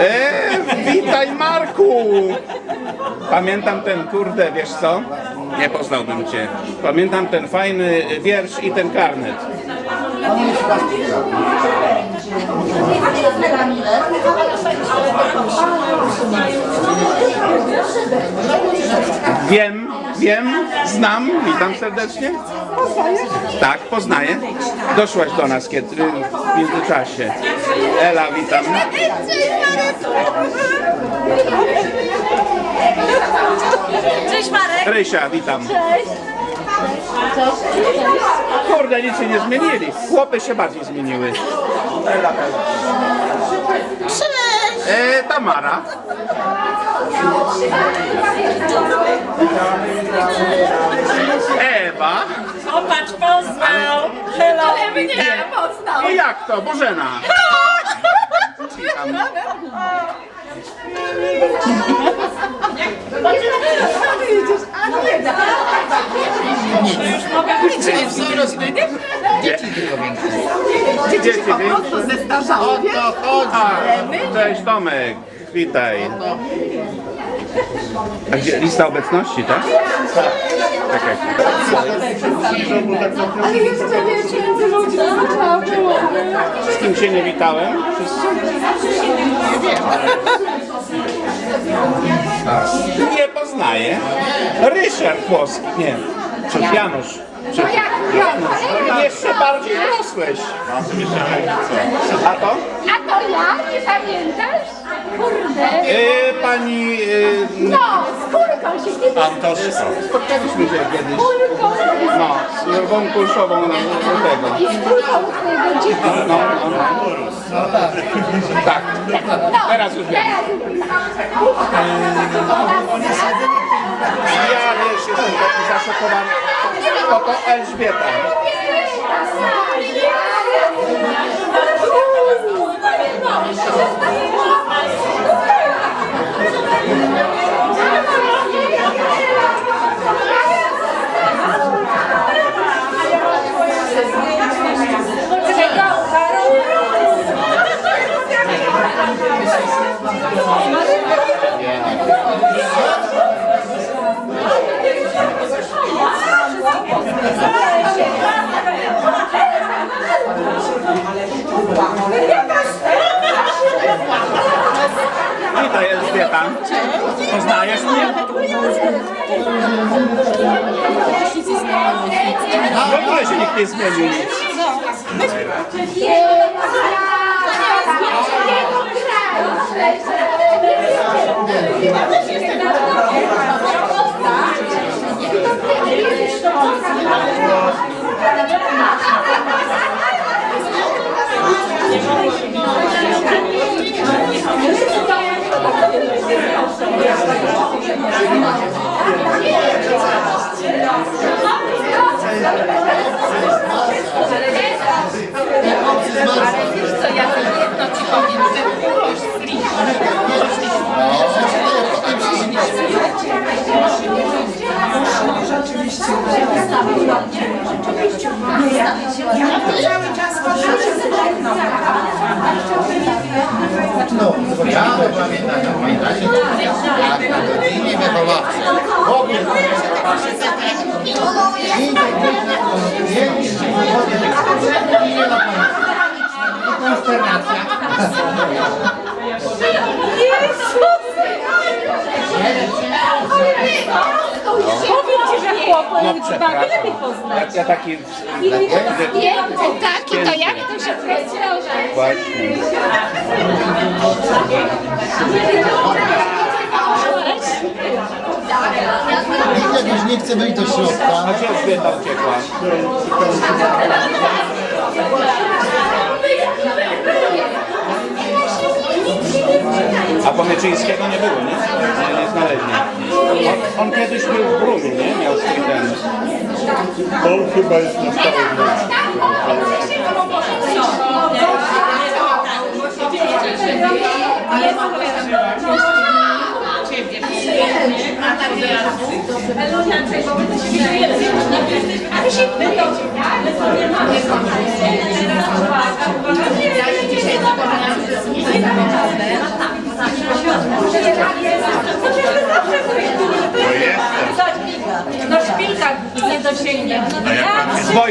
E, witaj Marku! Pamiętam ten, kurde, wiesz co? Nie poznałbym cię. Pamiętam ten fajny wiersz i ten karnet. Wiem, wiem, znam, witam serdecznie. Tak, poznaję. Doszłaś do nas kiedy, w międzyczasie. Ela, witam. Cześć Marek! Rysia, witam. Kurde, nic się nie zmienili. Chłopy się bardziej zmieniły. Ela, Ela. E, Tamara. Ewa. Popatrz, poznał! Hello! Ale mnie nie poznał! No jak to? Bożena. Witam. Dzieci tylko większe. Dzieci większe. Zestarzały, wiesz? A, cześć Tomek, witaj. A gdzie lista obecności, tak? Tak. Czekaj. Ale jeszcze wiecie, między ludźmi byłoby. Z kim się nie witałem? Wszyscy? Nie poznaję. Ryszard Włoski. Nie. Czy Janusz. Czy... Janusz. Jeszcze bardziej rosłeś. A to? A to ja? Nie pamiętasz? Kurde. Y, pani... Y, No, z kulką się kiedyś... Antoszko. Spotkaliśmy się kiedyś. Kulką No, z Jurgą Kulszową na do tego. i z kulką twojego dziecka. No, no, no. Tak. Teraz już wiem. Ja wiesz, jestem taki zaszokowany. To to Elżbieta. Witaj Elżbieta. Poznajesz mnie? W ogóle się nikt nie zmienił nic. No, ja to pamiętam, to pamiętacie? Jak na godzinie wychowawcy. W ogóle Konsternacja. Powiem ci, że chłopak No no, przepraszam. lepiej poznać. Ja, ja taki... Nie, taki to jak to się że... Właśnie. Nikt jakoś nie chce wejść do środka. A gdzie Elżbieta uciekła? A Pomyczyńskiego nie było, nie? Nie, nie znaleźli. On, on kiedyś był w Bruniu, nie? Miał swój ten... On chyba jest na stałym Ciebie. No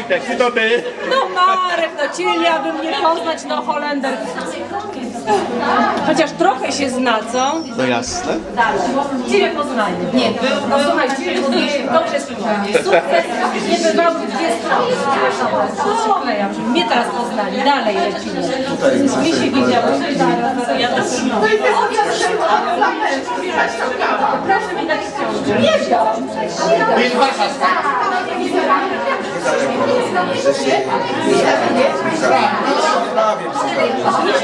Wojtek, czy to ty? No Marek, no cieliabym nie poznać, no Holender. Chociaż trochę się zna, co? No jasne. Ciebie poznaję. Nie, no słuchaj, ciebie poznaję. Dobrze słuchaj. Sukces nie bywały dwie strony. No, klejam, żeby mnie teraz poznali. Dalej lecimy. Mi się widziało. Ja też Proszę mi dać książkę. Więc warszawska. A ja pamiętam. Ile to było?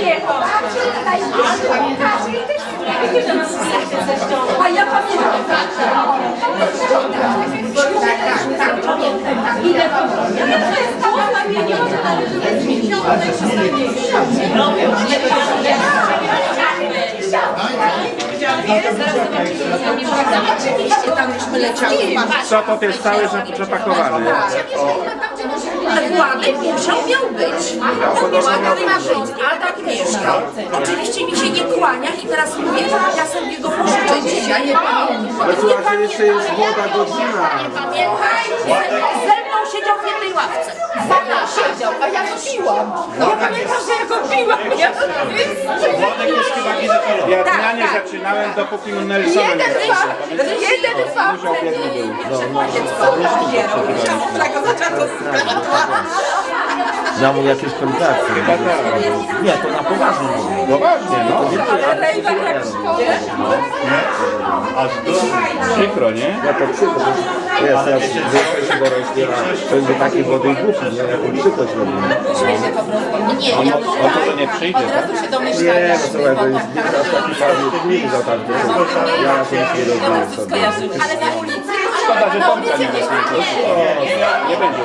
Ja to jest cała pieniądze, ale to jest miliony, Oczywiście tam już my leciały. Co to jest cały zap- zapakowany? Władek musiał miał być. Władek ma być, a tak mieszkał. Oczywiście mi się nie kłania i teraz mówię, ja sobie go pożyczę dzisiaj. Nie pamiętam. Ale słuchaj, że jeszcze jest młoda godzina. Pamiętaj, ze mną siedział w jednej ławce. Mną siedział, a ja piłam. Nie pamiętam, że ja go piłam. Ja Ja dnia nie zaczynałem, dopóki mu Nelsonem nie Jeden zacząłem. dwa, jeden dwa. Dużo biedny był. Ja mu jakieś kontrakty. Chyba tak. Nie, to na poważnie mówię. Poważnie, no. Przykro, nie? Ja to przykro. Wiesz, ja większość go rozbiera. To jest taki wody i głupi, nie? Jaką przykrość robi. Nie, On, ja on to nie przyjdzie, tak? się Nie, domyślałam. no słuchaj, to jest nikt aż taki pan nikt za tak. to- Ja to nic nie rozumiem sobie. Ale na ulicy Szkoda, że Tomka nie będzie. Nie będzie,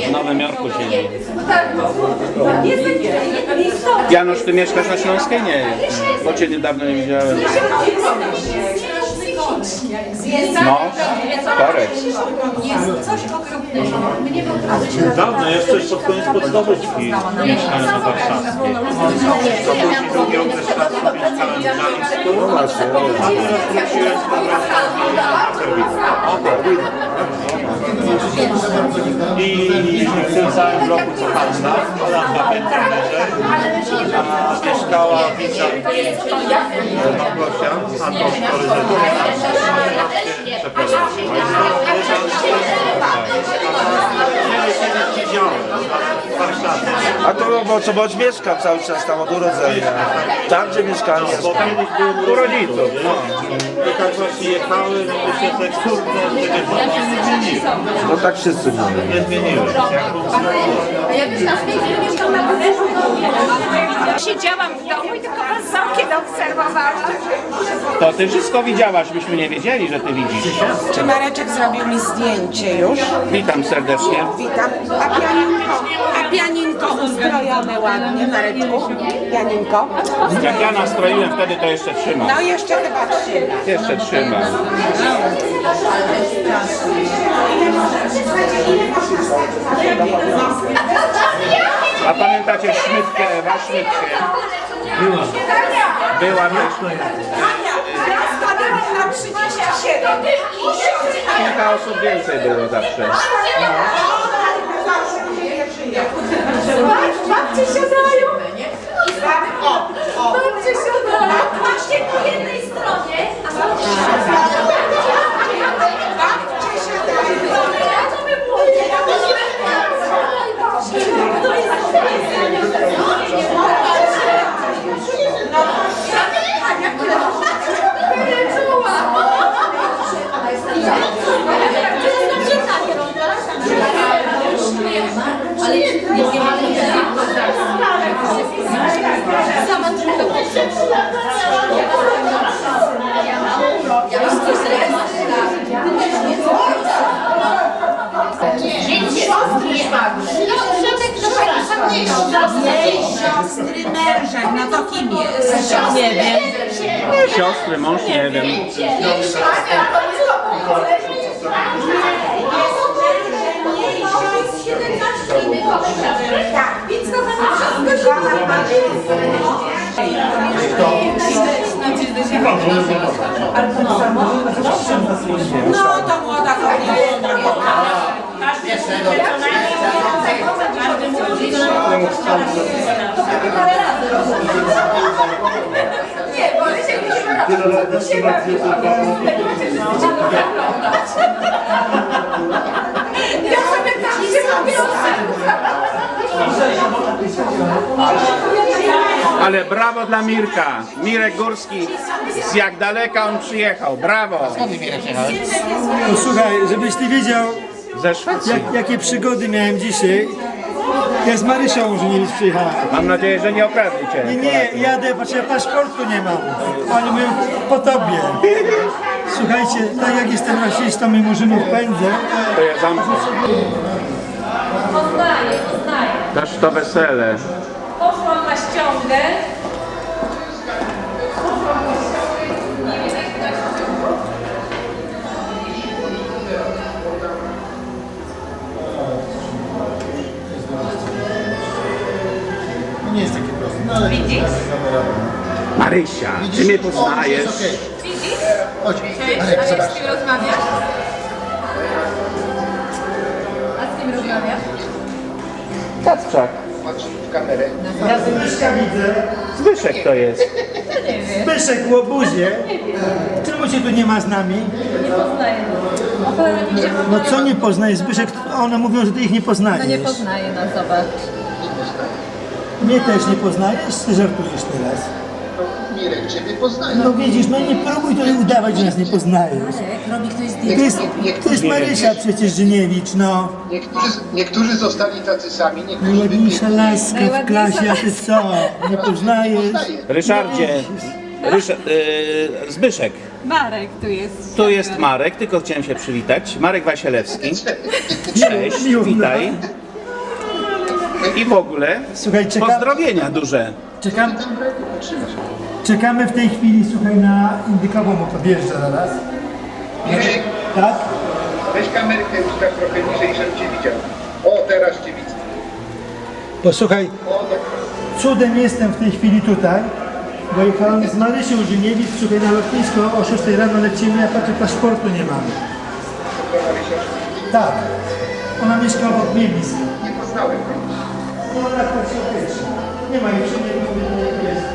nie? W Nowym Jorku siedzi. Janusz, ty mieszkasz na Śląskiej? Nie, bo cię niedawno nie widziałem. No, korek. Dawno, jeszcze pod koniec podstawówki mieszkałem na Warszawskiej. To później drugi okres czasu mieszkałem w Gdańsku, No właśnie, a teraz wróciłem z powrotem na serwis. I w tym samym bloku co Hanna, ona na piętro wyżej, a mieszkała Wita Małgosia, Antoś korytarz. Przepraszam. Kiedyś nie widziałem w Warszawie. A to bo co, bo mieszkam cały czas tam od urodzenia. Tam gdzie mieszkam Bo kiedyś byłem u rodziców, no. I tak właśnie jechałem i myślę, że kurde, tego właśnie nie zmieniłem. No tak wszyscy mówią. Nie był Siedziałam w domu i tylko was z okien obserwowałam. To ty wszystko widziałaś, byśmy nie wiedzieli, że ty widzisz. Czy Mareczek zrobił mi zdjęcie już? Witam serdecznie. Witam. A pianinko, a pianinko ustrojone ładnie, Mareczku? Pianinko? Jak ja nastroiłem wtedy, to jeszcze trzyma. No jeszcze chyba trzy. Jeszcze trzyma. A pamiętacie Szmytkę, Ewa Szmytkę? Była. Była. Ja spadałam na 37. Kilka osób więcej było zawsze. Babcie siadają. Babcie siadają. Właśnie po jednej stronie, a. Babcie Siostry mężem, no to kim jest? Nie wiem. Siostry, mąż, nie wiem. No to młoda kobieta. Nie, bo się musimy robić. Ja sobie tam się. Ale brawo dla Mirka. Mirek Górski. Z jak daleka on przyjechał. Brawo. No słuchaj, żebyś ty wiedział, jak, jakie przygody miałem dzisiaj. Ja z Marysią Żeniewicz przyjechałem. Mam nadzieję, że nie okradli cię. Nie, nie, jadę, patrz, ja paszportu nie mam. Oni mówią, po tobie. Słuchajcie, tak jak jestem rasistą i murzynów pędzę, To ja zamknę. Poznaję, poznaję. Dasz to wesele. Poszłam na ściągę. Widzisz? Marysia, ty mnie poznajesz. Chodź, Marek, zobacz. rozmawiasz? A z kim rozmawiasz? Kacprzak. Patrz w kamerę. ja Zbyszka widzę. Zbyszek to jest. Zbyszek łobuzie. Czemu cię tu nie ma z nami? Nie poznaję. Nie widziałam. No co nie poznaje Zbyszek? One mówią, że ty ich nie poznajesz. Nie poznaję nas, zobacz. Mnie też nie poznajesz? Ty żartujesz teraz. Mirek ciebie poznaje. No widzisz, no nie próbuj tutaj udawać, że nas nie poznajesz. Robi ktoś To zdjęcie. jest, to jest Marysia przecież Żyniewicz, no. Niektórzy, niektórzy zostali tacy sami, niektórzy Najładniejsza laska w klasie, a ty co? Nie poznajesz? Ryszardzie. Ryszard, yy, Zbyszek. Marek tu jest. Tu jest Marek, tylko chciałem się przywitać. Marek Wasielewski. Cześć, witaj. I w ogóle Słuchaj, czeka, pozdrowienia duże. czekam, czekamy w tej chwili, słuchaj, na indykową, bo podjeżdża zaraz. Mirek, Tak? weź kamerkę ustaw trochę niżej, żebym cię widział. O, teraz cię widzę. Posłuchaj, O, tak. cudem jestem w tej chwili tutaj, bo jechałem z Marysią Żyniewic, słuchaj, na lotnisko, o 6 rano lecimy, a patrzę, paszportu nie mamy. Tak. Ona mieszka obok mnie blisko. Nie poznałem tak się pierwszy. Nie ma już, nie wiem, nie jest.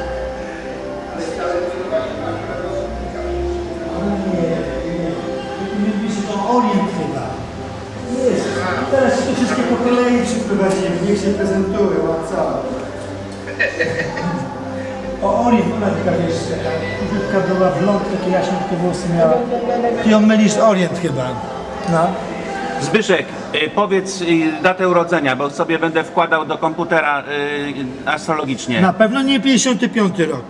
Nie, nie. Nie myślę, to Orient chyba. Jest. Teraz się to wszystkie po kolei przyprowadzimy. Niech się prezentują, a co? O Orient, ona taka wiesz, taka była blond, takie jaśniutkie włosy miała. Ty ją mylisz Orient chyba. No. Zbyszek, y, powiedz y, datę urodzenia, bo sobie będę wkładał do komputera y, astrologicznie. Na pewno nie 55 rok.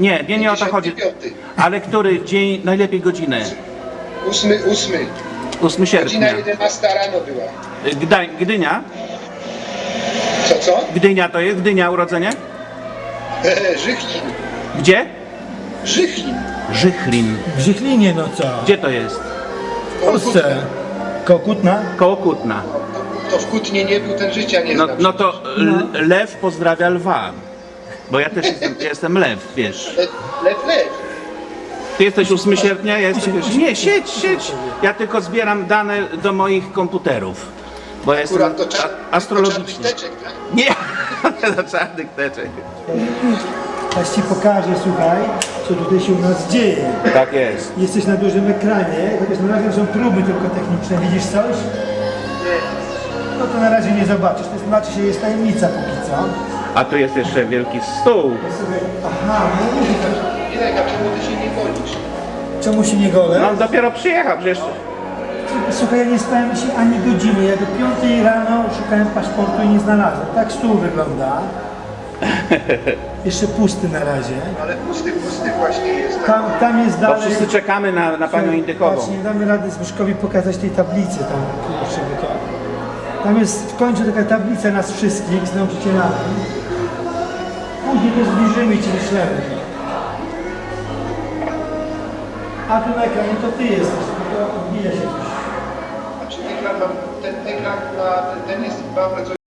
Nie, nie, nie o to chodzi. 55. Ale który dzień, najlepiej godzinę? Ósmy, ósmy. 8 Godzina sierpnia. 11 rano była. Gdań, Gdynia? Co, co? Gdynia to jest? Gdynia urodzenie? Żychlin. Gdzie? Żychlin. Żychlin. W Żychlinie, no co? Gdzie to jest? W Polsce. Kokutna? Koło Kutna. To w Kutnie nie był, ten życia nie No, znał. no to l- lew pozdrawia lwa. Bo ja też jestem, ja jestem lew, wiesz. Lew, lew, lew. Ty jesteś 8 sierpnia, ja jestem... Nie, siedź, siedź. Ja tylko zbieram dane do moich komputerów. Bo ja jestem Akurat to, cza- a- to astrologicznie. czarnych teczek, tak? Nie, do czarnych teczek. Aż ci pokażę, słuchaj, co tutaj się u nas dzieje. Tak jest. Jesteś na dużym ekranie, chociaż na razie są próby tylko techniczne. Widzisz coś? No to na razie nie zobaczysz. To znaczy się jest tajemnica póki co. A tu jest jeszcze wielki stół. Słuchaj, aha, no a czemu ty się nie golisz? czemu się nie golę? No on dopiero przyjechał, przecież... Słuchaj, ja nie spałem się ani godziny. Ja do 5 rano szukałem paszportu i nie znalazłem. Tak stół wygląda. Jeszcze pusty na razie. Ale pusty, pusty właśnie jest. Tak? Tam, tam jest Bo dalej... wszyscy czekamy na, na panią Indykową. Patrz, nie damy rady Zbyszkowi pokazać tej tablicy tam, kurczę, bo to... Tam jest w końcu taka tablica nas wszystkich z nauczycielami. Później to zbliżymy i ci wyślemy. a tu na ekranie to ty jesteś, to odbija się. Znaczy ekran, ten ekran, ma, ten jest, mam